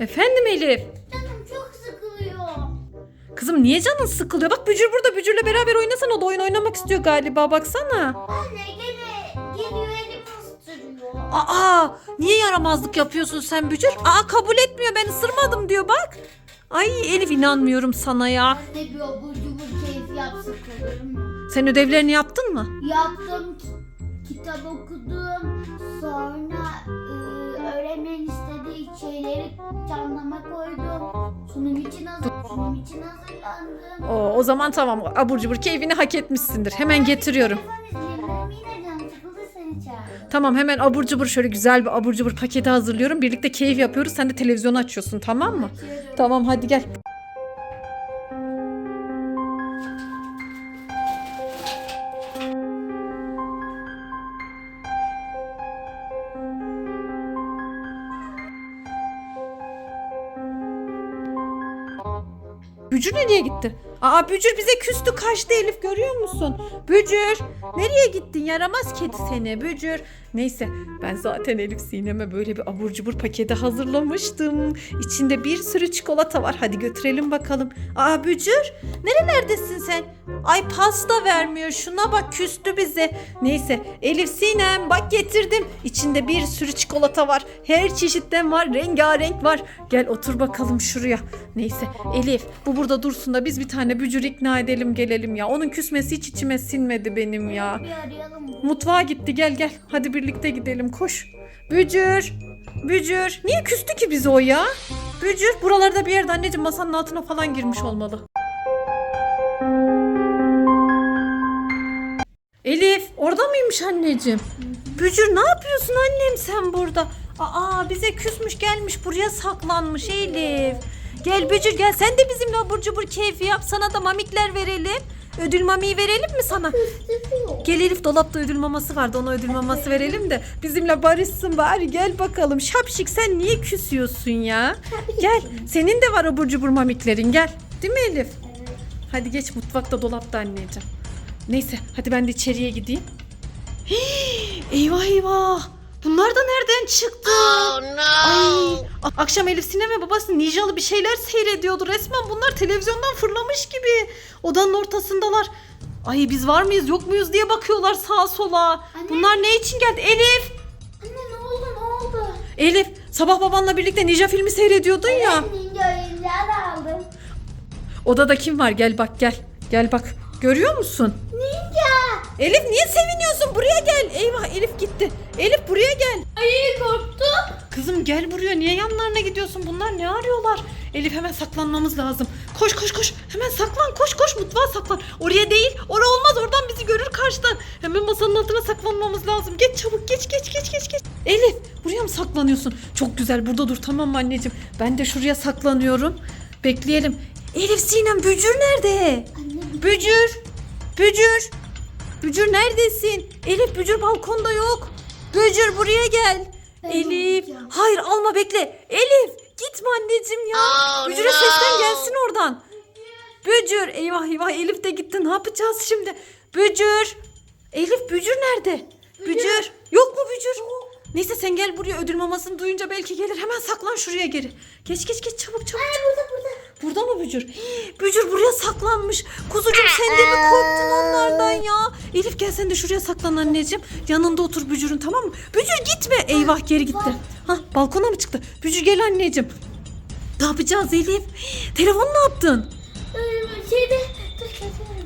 Efendim Elif. Canım çok sıkılıyor. Kızım niye canın sıkılıyor? Bak Bücür burada. Bücür'le beraber oynasana. O da oyun oynamak istiyor galiba. Baksana. Anne gene geliyor elimi ısırıyor. Aa niye yaramazlık yapıyorsun sen Bücür? Aa kabul etmiyor. Ben ısırmadım diyor bak. Ay Elif inanmıyorum sana ya. Anne bir abur cubur keyif yapsak olur mu? Sen ödevlerini yaptın mı? Yaptım, ki- kitap okudum. Sonra e, öğretmen şeyleri canlama koydum. Sunum için, hazır, sunum için hazırlandım. Oo, o zaman tamam. Abur cubur keyfini hak etmişsindir. Hemen getiriyorum. Tamam hemen abur cubur şöyle güzel bir abur cubur paketi hazırlıyorum. Birlikte keyif yapıyoruz. Sen de televizyonu açıyorsun tamam mı? Açıyorum. Tamam hadi gel. Bücür nereye gitti? Aa Bücür bize küstü kaçtı Elif görüyor musun? Bücür nereye gittin yaramaz kedi seni Bücür. Neyse ben zaten Elif Sinem'e böyle bir abur cubur paketi hazırlamıştım. İçinde bir sürü çikolata var. Hadi götürelim bakalım. Aa Bücür nerelerdesin sen? Ay pasta vermiyor şuna bak küstü bize. Neyse Elif Sinem bak getirdim. İçinde bir sürü çikolata var. Her çeşitten var rengarenk var. Gel otur bakalım şuraya. Neyse Elif bu burada dursun da biz bir tane bücür ikna edelim gelelim ya. Onun küsmesi hiç içime sinmedi benim ya. Mutfağa gitti gel gel. Hadi birlikte gidelim koş. Bücür. Bücür. Niye küstü ki bize o ya? Bücür buralarda bir yerde anneciğim masanın altına falan girmiş olmalı. Elif orada mıymış anneciğim? Bücür ne yapıyorsun annem sen burada? Aa bize küsmüş gelmiş buraya saklanmış Elif. Gel Bücür gel sen de bizimle abur cubur keyfi yap. Sana da mamikler verelim. Ödül mamiyi verelim mi sana? Gel Elif dolapta ödül maması vardı ona ödül maması verelim de bizimle barışsın bari gel bakalım. Şapşik sen niye küsüyorsun ya? Gel senin de var abur cubur mamiklerin gel. Değil mi Elif? Hadi geç mutfakta dolapta anneciğim. Neyse hadi ben de içeriye gideyim. Hii, eyvah eyvah. Bunlar da nereden çıktı? Ay, a- akşam Elif Sinem ve babası ninjalı bir şeyler seyrediyordu. Resmen bunlar televizyondan fırlamış gibi. Odanın ortasındalar. Ay biz var mıyız yok muyuz diye bakıyorlar sağa sola. Bunlar ne için geldi? Elif! Anne ne oldu ne oldu? Elif sabah babanla birlikte ninja filmi seyrediyordun ya. Ben ninja oyuncağı aldım. Odada kim var? Gel bak gel. Gel bak. Görüyor musun? Ninja. Elif niye seviniyorsun? Buraya gel. Eyvah Elif gitti. Elif buraya gel. Ay korktum. Kızım gel buraya. Niye yanlarına gidiyorsun? Bunlar ne arıyorlar? Elif hemen saklanmamız lazım. Koş koş koş. Hemen saklan. Koş koş mutfağa saklan. Oraya değil. Oraya olmaz. Oradan bizi görür karşıdan. Hemen masanın altına saklanmamız lazım. Geç çabuk. Geç geç geç geç geç. Elif buraya mı saklanıyorsun? Çok güzel. Burada dur tamam mı anneciğim? Ben de şuraya saklanıyorum. Bekleyelim. Elif Sinem Bücür nerede? Bücür! Bücür! Bücür neredesin? Elif Bücür balkonda yok. Bücür buraya gel. Ben Elif. alacağım. Hayır alma bekle. Elif gitme anneciğim ya. Bücür'e seslen gelsin oradan. Bücür. Eyvah eyvah Elif de gitti. Ne yapacağız şimdi? Bücür. Elif Bücür nerede? Bücür. Yok mu Bücür? Neyse sen gel buraya ödül mamasını duyunca belki gelir. Hemen saklan şuraya geri. Geç geç geç çabuk çabuk. burada burada. Burada mı Bücür? Hii, Bücür buraya saklanmış. Kuzucuğum sen de mi korktun onlardan ya? Elif gel sen de şuraya saklan anneciğim. Yanında otur Bücür'ün tamam mı? Bücür gitme. Eyvah geri gitti. Hah balkona mı çıktı? Bücür gel anneciğim. Ne yapacağız Elif? Hii, Telefonu ne yaptın? Ee, Şeyde.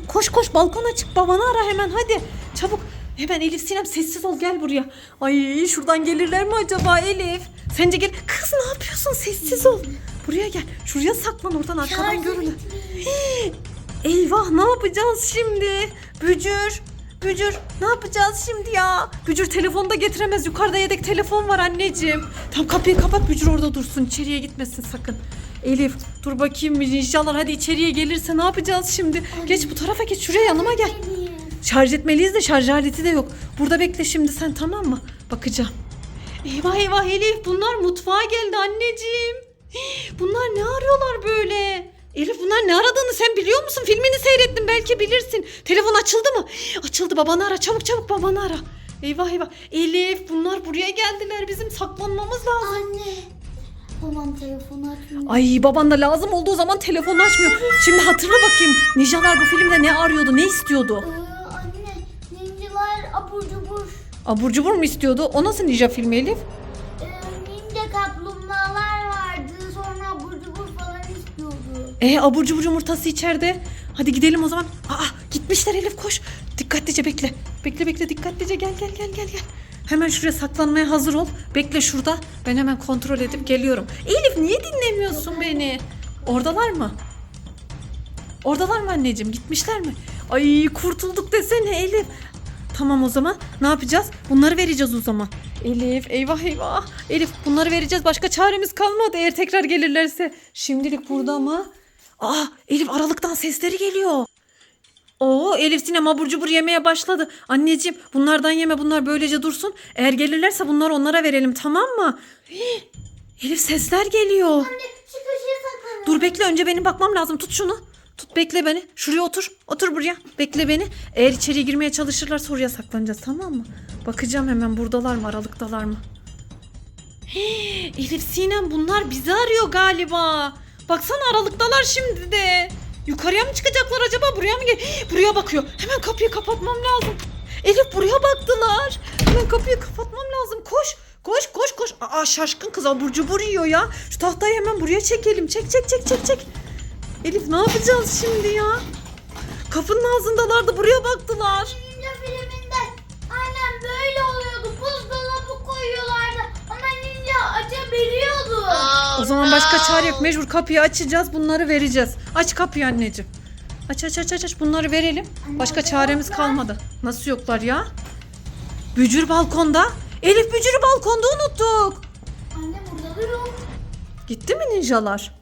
Koş koş balkona çık babanı ara hemen hadi. Çabuk. Hemen Elif Sinem sessiz ol gel buraya. Ay şuradan gelirler mi acaba Elif? Sence gel. Kız ne yapıyorsun sessiz ol. Buraya gel. Şuraya saklan oradan arkadan görülür. Eyvah ne yapacağız şimdi? Bücür. Bücür ne yapacağız şimdi ya? Bücür telefonu da getiremez. Yukarıda yedek telefon var anneciğim. Tam kapıyı kapat Bücür orada dursun. İçeriye gitmesin sakın. Elif dur bakayım inşallah hadi içeriye gelirse ne yapacağız şimdi? Geç bu tarafa geç şuraya yanıma gel. Şarj etmeliyiz de şarj aleti de yok. Burada bekle şimdi sen tamam mı? Bakacağım. Eyvah eyvah Elif bunlar mutfağa geldi anneciğim. Bunlar ne arıyorlar böyle? Elif bunlar ne aradığını sen biliyor musun? Filmini seyrettin belki bilirsin. Telefon açıldı mı? Açıldı babanı ara çabuk çabuk babanı ara. Eyvah eyvah. Elif bunlar buraya geldiler bizim saklanmamız lazım. Anne Babam telefonu açmıyor. Ay baban da lazım olduğu zaman telefonu açmıyor. Şimdi hatırla bakayım. Ninjalar bu filmde ne arıyordu, ne istiyordu? Ee, anne ninjalar abur cubur. Abur cubur mu istiyordu? O nasıl ninja filmi Elif? E abur cubur yumurtası içeride. Hadi gidelim o zaman. Aa gitmişler Elif koş. Dikkatlice bekle. Bekle bekle dikkatlice gel gel gel gel gel. Hemen şuraya saklanmaya hazır ol. Bekle şurada. Ben hemen kontrol edip geliyorum. Elif niye dinlemiyorsun beni? Oradalar mı? Oradalar mı anneciğim? Gitmişler mi? Ay kurtulduk desene Elif. Tamam o zaman ne yapacağız? Bunları vereceğiz o zaman. Elif eyvah eyvah. Elif bunları vereceğiz. Başka çaremiz kalmadı eğer tekrar gelirlerse. Şimdilik burada mı? Aa Elif aralıktan sesleri geliyor. Oo Elif Sinem abur cubur yemeye başladı. Anneciğim bunlardan yeme bunlar böylece dursun. Eğer gelirlerse bunları onlara verelim tamam mı? Hii, Elif sesler geliyor. Anne şu köşeye saklanın. Dur bekle önce benim bakmam lazım. Tut şunu. Tut bekle beni. Şuraya otur. Otur buraya. Bekle beni. Eğer içeriye girmeye çalışırlarsa oraya saklanacağız tamam mı? Bakacağım hemen buradalar mı aralıktalar mı? Hii, Elif Sinem bunlar bizi arıyor galiba. Baksana aralıktalar şimdi de. Yukarıya mı çıkacaklar acaba? Buraya mı gel? Buraya bakıyor. Hemen kapıyı kapatmam lazım. Elif buraya baktılar. Hemen kapıyı kapatmam lazım. Koş. Koş koş koş. Aa şaşkın kız abur cubur ya. Şu tahtayı hemen buraya çekelim. Çek çek çek çek çek. Elif ne yapacağız şimdi ya? Kapının ağzındalardı buraya baktılar. Ninja filminde aynen böyle oluyordu. Buzdolabı koyuyorlardı. Ama ninja açabiliyordu. O zaman başka çare yok. Mecbur kapıyı açacağız. Bunları vereceğiz. Aç kapıyı anneciğim. Aç aç aç aç aç. Bunları verelim. Başka çaremiz kalmadı. Nasıl yoklar ya? Bücür balkonda. Elif bücürü balkonda unuttuk. Anne burada yok. Gitti mi ninjalar?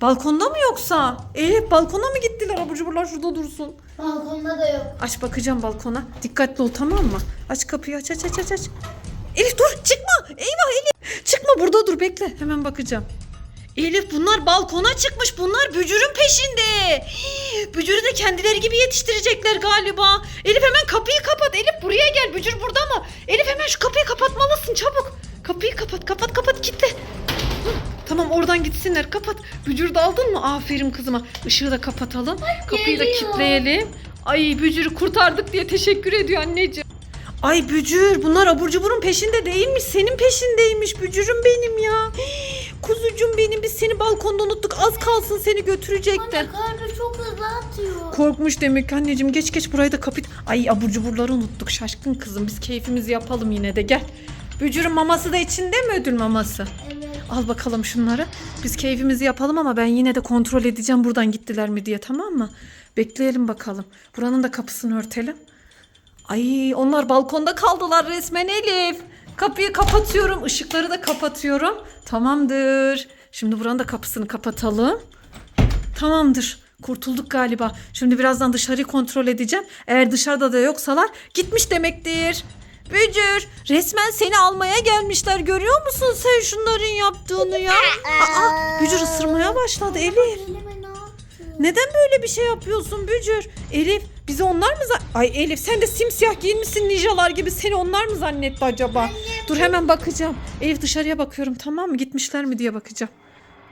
Balkonda mı yoksa? Elif balkona mı gittiler? Abur cuburlar şurada dursun. Balkonda da yok. Aç bakacağım balkona. Dikkatli ol tamam mı? Aç kapıyı aç aç aç aç aç. Elif dur çıkma. Eyvah Elif. Çıkma burada dur bekle. Hemen bakacağım. Elif bunlar balkona çıkmış. Bunlar bücürün peşinde. Hii, Bücürü de kendileri gibi yetiştirecekler galiba. Elif hemen kapıyı kapat. Elif buraya gel. Bücür burada mı? Elif hemen şu kapıyı kapatmalısın çabuk. Kapıyı kapat kapat kapat kitle. Tamam oradan gitsinler kapat. Bücür de aldın mı? Aferin kızıma. Işığı da kapatalım. Kapıyı da geliyor. kilitleyelim. Ay Bücür'ü kurtardık diye teşekkür ediyor anneciğim. Ay Bücür bunlar abur cuburun peşinde değilmiş. Senin peşindeymiş Bücür'üm benim ya. Hii, Kuzucuğum benim biz seni balkonda unuttuk. Az kalsın seni götürecekti. Anne kalbi çok hızlı atıyor. Korkmuş demek ki anneciğim geç geç burayı da kapit. Ay abur cuburları unuttuk şaşkın kızım. Biz keyfimizi yapalım yine de gel. Bücür'ün maması da içinde mi ödül maması? Evet. Al bakalım şunları. Biz keyfimizi yapalım ama ben yine de kontrol edeceğim buradan gittiler mi diye tamam mı? Bekleyelim bakalım. Buranın da kapısını örtelim. Ay onlar balkonda kaldılar resmen Elif. Kapıyı kapatıyorum. ışıkları da kapatıyorum. Tamamdır. Şimdi buranın da kapısını kapatalım. Tamamdır. Kurtulduk galiba. Şimdi birazdan dışarıyı kontrol edeceğim. Eğer dışarıda da yoksalar gitmiş demektir. Bücür resmen seni almaya gelmişler. Görüyor musun sen şunların yaptığını ya? Aa, Bücür ısırmaya başladı Elif. Neden böyle bir şey yapıyorsun Bücür? Elif bizi onlar mı Ay Elif sen de simsiyah giyinmişsin ninjalar gibi seni onlar mı zannetti acaba? Dur hemen bakacağım. Elif dışarıya bakıyorum tamam mı? Gitmişler mi diye bakacağım.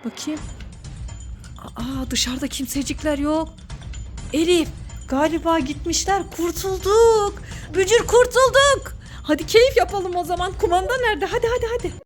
Bakayım. Aa dışarıda kimsecikler yok. Elif galiba gitmişler. Kurtulduk. Bücür kurtulduk. Hadi keyif yapalım o zaman. Kumanda nerede? Hadi hadi hadi.